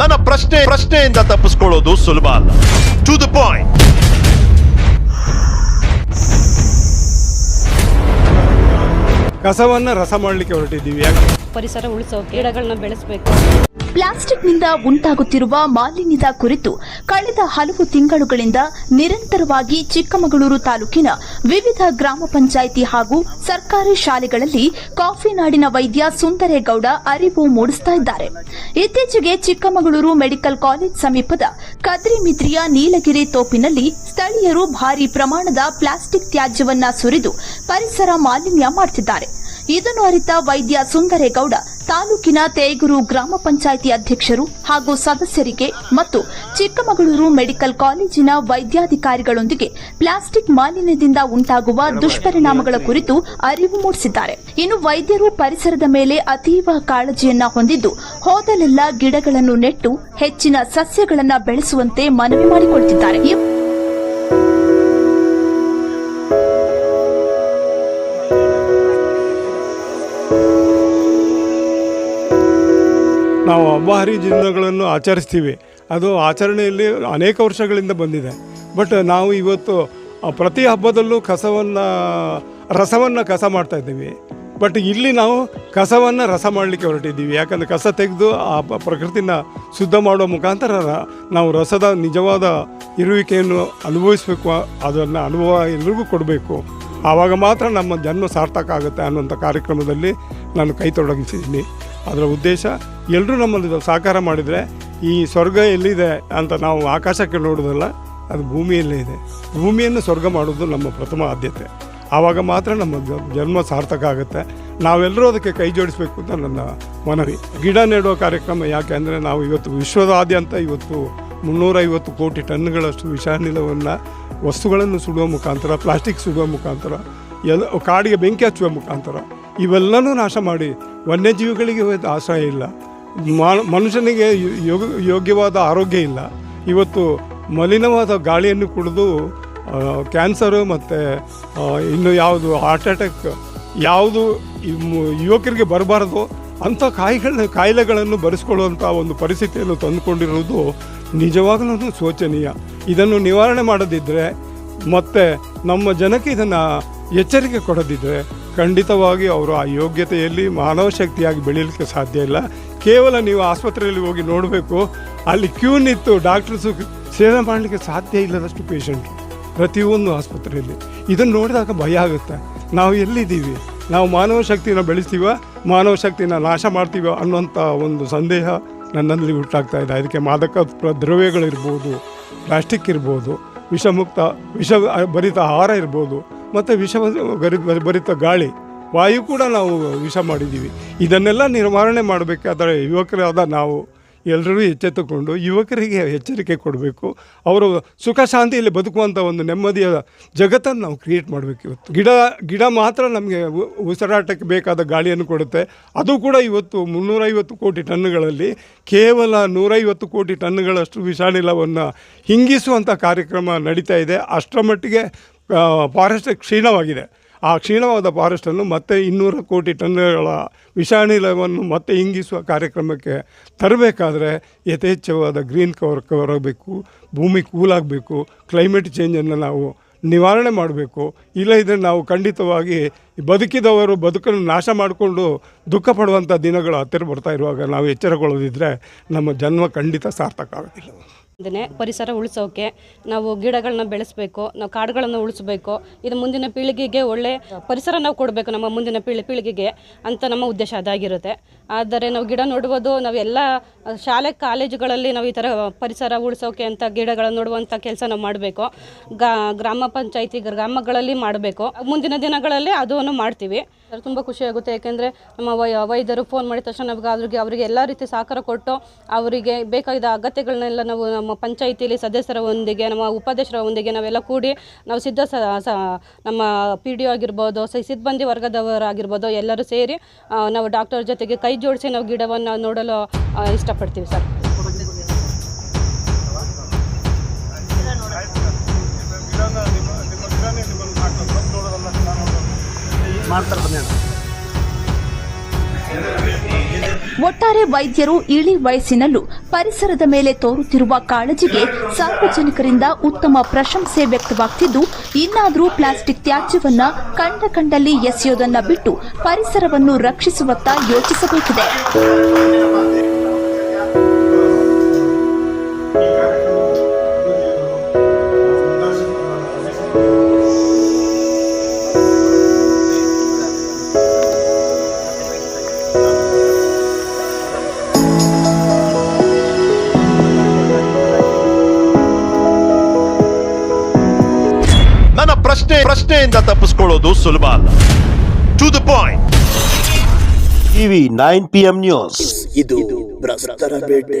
ನನ್ನ ಪ್ರಶ್ನೆ ಪ್ರಶ್ನೆಯಿಂದ ತಪ್ಪಿಸ್ಕೊಳ್ಳೋದು ಸುಲಭ ಅಲ್ಲ. ಟು ದ ಪಾಯಿಂಟ್ ಕಸವನ್ನ ರಸ ಮಾಡಲಿಕ್ಕೆ ಹೊರಟಿದ್ದೀವಿ. ಯಾಕೆ? ಪರಿಸರ ಉಳಿಸೋಕೆ ಗಿಡಗಳನ್ನ ಬೆಳೆಸಬೇಕು. ಪ್ಲಾಸ್ಟಿಕ್ನಿಂದ ಉಂಟಾಗುತ್ತಿರುವ ಮಾಲಿನ್ಯದ ಕುರಿತು ಕಳೆದ ಹಲವು ತಿಂಗಳುಗಳಿಂದ ನಿರಂತರವಾಗಿ ಚಿಕ್ಕಮಗಳೂರು ತಾಲೂಕಿನ ವಿವಿಧ ಗ್ರಾಮ ಪಂಚಾಯಿತಿ ಹಾಗೂ ಸರ್ಕಾರಿ ಶಾಲೆಗಳಲ್ಲಿ ಕಾಫಿ ನಾಡಿನ ವೈದ್ಯ ಸುಂದರೇಗೌಡ ಅರಿವು ಮೂಡಿಸ್ತಾ ಇದ್ದಾರೆ. ಇತ್ತೀಚೆಗೆ ಚಿಕ್ಕಮಗಳೂರು ಮೆಡಿಕಲ್ ಕಾಲೇಜ್ ಸಮೀಪದ ಕದ್ರಿಮಿತ್ರಿಯ ನೀಲಗಿರಿ ತೋಪಿನಲ್ಲಿ ಸ್ಥಳೀಯರು ಭಾರಿ ಪ್ರಮಾಣದ ಪ್ಲಾಸ್ಟಿಕ್ ತ್ಯಾಜ್ಯವನ್ನ ಸುರಿದು ಪರಿಸರ ಮಾಲಿನ್ಯ ಮಾಡುತ್ತಿದ್ದಾರೆ ಇದನ್ನು ಅರಿತ ವೈದ್ಯ ಸುಂದರೇಗೌಡ, ತಾಲೂಕಿನ ತೇಗೂರು ಗ್ರಾಮ ಪಂಚಾಯಿತಿ ಅಧ್ಯಕ್ಷರು ಹಾಗೂ ಸದಸ್ಯರಿಗೆ ಮತ್ತು ಚಿಕ್ಕಮಗಳೂರು ಮೆಡಿಕಲ್ ಕಾಲೇಜಿನ ವೈದ್ಯಾಧಿಕಾರಿಗಳೊಂದಿಗೆ ಪ್ಲಾಸ್ಟಿಕ್ ಮಾಲಿನ್ಯದಿಂದ ಉಂಟಾಗುವ ದುಷ್ಪರಿಣಾಮಗಳ ಕುರಿತು ಅರಿವು ಮೂಡಿಸಿದ್ದಾರೆ. ಇನ್ನು ವೈದ್ಯರು ಪರಿಸರದ ಮೇಲೆ ಅತೀವ ಕಾಳಜಿಯನ್ನ ಹೊಂದಿದ್ದು, ಹೋದಲೆಲ್ಲ ಗಿಡಗಳನ್ನು ನೆಟ್ಟು ಹೆಚ್ಚಿನ ಸಸ್ಯಗಳನ್ನು ಬೆಳೆಸುವಂತೆ ಮನವಿ ಮಾಡಿಕೊಳ್ತಿದ್ದಾರೆ. ಹಬ್ಬ ಹರಿದಿನಗಳನ್ನು ಆಚರಿಸ್ತೀವಿ. ಅದು ಆಚರಣೆಯಲ್ಲಿ ಅನೇಕ ವರ್ಷಗಳಿಂದ ಬಂದಿದೆ. ಬಟ್ ನಾವು ಇವತ್ತು ಪ್ರತಿ ಹಬ್ಬದಲ್ಲೂ ಕಸವನ್ನು, ರಸವನ್ನು ಕಸ ಮಾಡ್ತಾ ಇದ್ದೀವಿ. ಬಟ್ ಇಲ್ಲಿ ನಾವು ಕಸವನ್ನು ರಸ ಮಾಡಲಿಕ್ಕೆ ಹೊರಟಿದ್ದೀವಿ. ಯಾಕಂದರೆ ಕಸ ತೆಗೆದು ಆ ಪ್ರಕೃತಿನ ಶುದ್ಧ ಮಾಡುವ ಮುಖಾಂತರ ನಾವು ರಸದ ನಿಜವಾದ ಇರುವಿಕೆಯನ್ನು ಅನುಭವಿಸಬೇಕು, ಅದನ್ನು ಅನುಭವ ಎಲ್ರಿಗೂ ಕೊಡಬೇಕು. ಆವಾಗ ಮಾತ್ರ ನಮ್ಮ ಜನ್ಮ ಸಾರ್ಥಕ ಆಗುತ್ತೆ ಅನ್ನುವಂಥ ಕಾರ್ಯಕ್ರಮದಲ್ಲಿ ನಾನು ಕೈ ತೊಡಗಿಸಿದ್ದೀನಿ. ಅದರ ಉದ್ದೇಶ ಎಲ್ಲರೂ ನಮ್ಮಲ್ಲಿ ಸಹಕಾರ ಮಾಡಿದರೆ ಈ ಸ್ವರ್ಗ ಎಲ್ಲಿದೆ ಅಂತ ನಾವು ಆಕಾಶಕ್ಕೆ ನೋಡೋದಲ್ಲ, ಅದು ಭೂಮಿಯಲ್ಲೇ ಇದೆ. ಭೂಮಿಯನ್ನು ಸ್ವರ್ಗ ಮಾಡೋದು ನಮ್ಮ ಪ್ರಥಮ ಆದ್ಯತೆ. ಆವಾಗ ಮಾತ್ರ ನಮ್ಮ ಜನ್ಮ ಸಾರ್ಥಕ ಆಗುತ್ತೆ. ನಾವೆಲ್ಲರೂ ಅದಕ್ಕೆ ಕೈ ಜೋಡಿಸಬೇಕು ಅಂತ ನನ್ನ ಮನವಿ. ಗಿಡ ನೆಡುವ ಕಾರ್ಯಕ್ರಮ ಯಾಕೆ ಅಂದರೆ ನಾವು ಇವತ್ತು ವಿಶ್ವದಾದ್ಯಂತ ಇವತ್ತು ಮುನ್ನೂರೈವತ್ತು ಕೋಟಿ ಟನ್ಗಳಷ್ಟು ವಿಷಾನಿಲವನ್ನು ವಸ್ತುಗಳನ್ನು ಸುಡುವ ಮುಖಾಂತರ, ಪ್ಲಾಸ್ಟಿಕ್ ಸುಡುವ ಮುಖಾಂತರ, ಎಲ್ಲ, ಕಾಡಿಗೆ ಬೆಂಕಿ ಹಚ್ಚುವ ಮುಖಾಂತರ, ಇವೆಲ್ಲನೂ ನಾಶ ಮಾಡಿ ವನ್ಯಜೀವಿಗಳಿಗೆ ಆಶ್ರಯ ಇಲ್ಲ. ಮನುಷ್ಯನಿಗೆ ಯೋಗ, ಯೋಗ್ಯವಾದ ಆರೋಗ್ಯ ಇಲ್ಲ. ಇವತ್ತು ಮಲಿನವಾದ ಗಾಳಿಯನ್ನು ಕುಡಿದು ಕ್ಯಾನ್ಸರು ಮತ್ತು ಇನ್ನು ಯಾವುದು ಹಾರ್ಟ್ ಅಟ್ಯಾಕ್, ಯಾವುದು ಯುವಕರಿಗೆ ಬರಬಾರದು, ಅಂಥ ಕಾಯಿಗಳ, ಕಾಯಿಲೆಗಳನ್ನು ಬರೆಸ್ಕೊಳ್ಳುವಂಥ ಒಂದು ಪರಿಸ್ಥಿತಿಯನ್ನು ತಂದುಕೊಂಡಿರುವುದು ನಿಜವಾಗಲೂ ಶೋಚನೀಯ. ಇದನ್ನು ನಿವಾರಣೆ ಮಾಡದಿದ್ದರೆ ಮತ್ತು ನಮ್ಮ ಜನಕ್ಕೆ ಇದನ್ನು ಎಚ್ಚರಿಕೆ ಕೊಡದಿದ್ದರೆ ಖಂಡಿತವಾಗಿ ಅವರು ಆ ಯೋಗ್ಯತೆಯಲ್ಲಿ ಮಾನವ ಶಕ್ತಿಯಾಗಿ ಬೆಳೀಲಿಕ್ಕೆ ಸಾಧ್ಯ ಇಲ್ಲ. ಕೇವಲ ನೀವು ಆಸ್ಪತ್ರೆಯಲ್ಲಿ ಹೋಗಿ ನೋಡಬೇಕು, ಅಲ್ಲಿ ಕ್ಯೂ ನಿಂತು ಡಾಕ್ಟರ್ಸು ಸೇವೆ ಮಾಡಲಿಕ್ಕೆ ಸಾಧ್ಯ ಇಲ್ಲದಷ್ಟು ಪೇಷಂಟ್ ಪ್ರತಿಯೊಂದು ಆಸ್ಪತ್ರೆಯಲ್ಲಿ. ಇದನ್ನು ನೋಡಿದಾಗ ಭಯ ಆಗುತ್ತೆ. ನಾವು ಎಲ್ಲಿದ್ದೀವಿ? ನಾವು ಮಾನವ ಶಕ್ತಿನ ಬೆಳೆಸ್ತೀವ, ಮಾನವ ಶಕ್ತಿನ ನಾಶ ಮಾಡ್ತೀವ ಅನ್ನುವಂಥ ಒಂದು ಸಂದೇಹ ನನ್ನಲ್ಲಿ ಹುಟ್ಟಾಗ್ತಾ ಇದೆ. ಅದಕ್ಕೆ ಮಾದಕ ದ್ರವ್ಯಗಳಿರ್ಬೋದು, ಪ್ಲಾಸ್ಟಿಕ್ ಇರ್ಬೋದು, ವಿಷಮುಕ್ತ, ವಿಷ ಭರಿತ ಆಹಾರ ಇರ್ಬೋದು ಮತ್ತು ವಿಷ ಭರಿತ ಗಾಳಿ, ವಾಯು ಕೂಡ ನಾವು ವಿಷ ಮಾಡಿದ್ದೀವಿ. ಇದನ್ನೆಲ್ಲ ನಿರ್ವಹಣೆ ಮಾಡಬೇಕಾದ್ರೆ ಯುವಕರಾದ ನಾವು ಎಲ್ಲರೂ ಎಚ್ಚೆತ್ತುಕೊಂಡು ಯುವಕರಿಗೆ ಎಚ್ಚರಿಕೆ ಕೊಡಬೇಕು. ಅವರು ಸುಖ ಶಾಂತಿಯಲ್ಲಿ ಬದುಕುವಂಥ ಒಂದು ನೆಮ್ಮದಿಯ ಜಗತ್ತನ್ನು ನಾವು ಕ್ರಿಯೇಟ್ ಮಾಡಬೇಕು ಇವತ್ತು. ಗಿಡ ಗಿಡ ಮಾತ್ರ ನಮಗೆ ಉಸಿರಾಟಕ್ಕೆ ಬೇಕಾದ ಗಾಳಿಯನ್ನು ಕೊಡುತ್ತೆ. ಅದು ಕೂಡ ಇವತ್ತು ಮುನ್ನೂರೈವತ್ತು ಕೋಟಿ ಟನ್ಗಳಲ್ಲಿ ಕೇವಲ ನೂರೈವತ್ತು ಕೋಟಿ ಟನ್ಗಳಷ್ಟು ವಿಷಾನಿಲವನ್ನು ಹಿಂಗಿಸುವಂಥ ಕಾರ್ಯಕ್ರಮ ನಡೀತಾ ಇದೆ. ಅಷ್ಟರ ಮಟ್ಟಿಗೆ ಫಾರೆಸ್ಟ್ ಕ್ಷೀಣವಾಗಿದೆ. ಆ ಕ್ಷೀಣವಾದ ಫಾರೆಸ್ಟನ್ನು ಮತ್ತೆ ಇನ್ನೂರು ಕೋಟಿ ಟನ್ಗಳ ವಿಷಾನಿಲವನ್ನು ಮತ್ತೆ ಇಂಗಿಸುವ ಕಾರ್ಯಕ್ರಮಕ್ಕೆ ತರಬೇಕಾದ್ರೆ ಯಥೇಚ್ಛವಾದ ಗ್ರೀನ್ ಕವರ್ ಕವರ್ ಆಗಬೇಕು, ಭೂಮಿ ಕೂಲಾಗಬೇಕು ಕ್ಲೈಮೇಟ್ ಚೇಂಜನ್ನು ನಾವು ನಿವಾರಣೆ ಮಾಡಬೇಕು. ಇಲ್ಲ ಇದ್ರೆ ನಾವು ಖಂಡಿತವಾಗಿ ಬದುಕಿದವರು ಬದುಕನ್ನು ನಾಶ ಮಾಡಿಕೊಂಡು ದುಃಖ ಪಡುವಂಥ ದಿನಗಳು ಹತ್ತಿರ ಬರ್ತಾ ಇರುವಾಗ ನಾವು ಎಚ್ಚರಗೊಳ್ಳದಿದ್ದರೆ ನಮ್ಮ ಜನ್ಮ ಖಂಡಿತ ಸಾರ್ಥಕ ಆಗೋದಿಲ್ಲ. ಅದನ್ನೇ ಪರಿಸರ ಉಳಿಸೋಕೆ ನಾವು ಗಿಡಗಳನ್ನ ಬೆಳೆಸಬೇಕು, ನಾವು ಕಾಡುಗಳನ್ನು ಉಳಿಸಬೇಕು. ಇದು ಮುಂದಿನ ಪೀಳಿಗೆಗೆ ಒಳ್ಳೆ ಪರಿಸರ ನಾವು ಕೊಡಬೇಕು ನಮ್ಮ ಮುಂದಿನ ಪೀಳಿ, ಪೀಳಿಗೆಗೆ ಅಂತ ನಮ್ಮ ಉದ್ದೇಶ ಅದಾಗಿರುತ್ತೆ. ಆದರೆ ನಾವು ಗಿಡ ನೋಡುವುದು ನಾವೆಲ್ಲ ಶಾಲೆ, ಕಾಲೇಜುಗಳಲ್ಲಿ ನಾವು ಈ ಥರ ಪರಿಸರ ಉಳಿಸೋಕೆ ಅಂತ ಗಿಡಗಳನ್ನು ನೋಡುವಂಥ ಕೆಲಸ ನಾವು ಮಾಡಬೇಕು. ಗ್ರಾಮ ಪಂಚಾಯಿತಿ, ಗ್ರಾಮಗಳಲ್ಲಿ ಮಾಡಬೇಕು. ಮುಂದಿನ ದಿನಗಳಲ್ಲಿ ಅದನ್ನು ಮಾಡ್ತೀವಿ. ತುಂಬ ಖುಷಿಯಾಗುತ್ತೆ ಯಾಕೆಂದರೆ ನಮ್ಮ ವೈ, ವೈದ್ಯರು ಫೋನ್ ಮಾಡಿದ ತಕ್ಷಣ ನಮಗೆ ಅವ್ರಿಗೆ ಅವರಿಗೆ ಎಲ್ಲ ರೀತಿ ಸಹಕಾರ ಕೊಟ್ಟು ಅವರಿಗೆ ಬೇಕಾದ ಅಗತ್ಯಗಳನ್ನೆಲ್ಲ ನಾವು ನಮ್ಮ ಪಂಚಾಯಿತಿಯಲ್ಲಿ ಸದಸ್ಯರ ಒಂದಿಗೆ, ನಮ್ಮ ಉಪಾಧ್ಯಕ್ಷರ ಒಂದಿಗೆ ನಾವೆಲ್ಲ ಕೂಡಿ ನಾವು ಸಿದ್ಧ ಸ ನಮ್ಮ ಪಿ ಡಿ ಒ ಆಗಿರ್ಬೋದು ಸಿಬ್ಬಂದಿ ವರ್ಗದವರಾಗಿರ್ಬೋದು ಎಲ್ಲರೂ ಸೇರಿ ನಾವು ಡಾಕ್ಟರ್ ಜೊತೆಗೆ ಕೈ ಜೋಡಿಸಿ ನಾವು ಗಿಡವನ್ನು ನೋಡಲು ಇಷ್ಟಪಡ್ತೀವಿ ಸರ್. ಒಟ್ಟಾರೆ ವೈದ್ಯರು ಇಳಿ ವಯಸ್ಸಿನಲ್ಲೂ ಪರಿಸರದ ಮೇಲೆ ತೋರುತ್ತಿರುವ ಕಾಳಜಿಗೆ ಸಾರ್ವಜನಿಕರಿಂದ ಉತ್ತಮ ಪ್ರಶಂಸೆ ವ್ಯಕ್ತವಾಗ್ತಿದ್ದು, ಇನ್ನಾದರೂ ಪ್ಲಾಸ್ಟಿಕ್ ತ್ಯಾಜ್ಯವನ್ನ ಕಂಡ ಕಂಡಲ್ಲಿ ಎಸೆಯೋದನ್ನ ಬಿಟ್ಟು ಪರಿಸರವನ್ನು ರಕ್ಷಿಸುವತ್ತ ಯೋಚಿಸಬೇಕಿದೆ. ಪ್ರಶ್ನೆ ಪ್ರಶ್ನೆಯಿಂದ ತಪ್ಪಿಸ್ಕೊಳ್ಳೋದು ಸುಲಭ ಅಲ್ಲ. To the point TV nine P M news. ಇದು ಭ್ರಷ್ಟರ ಬೇಟೆ.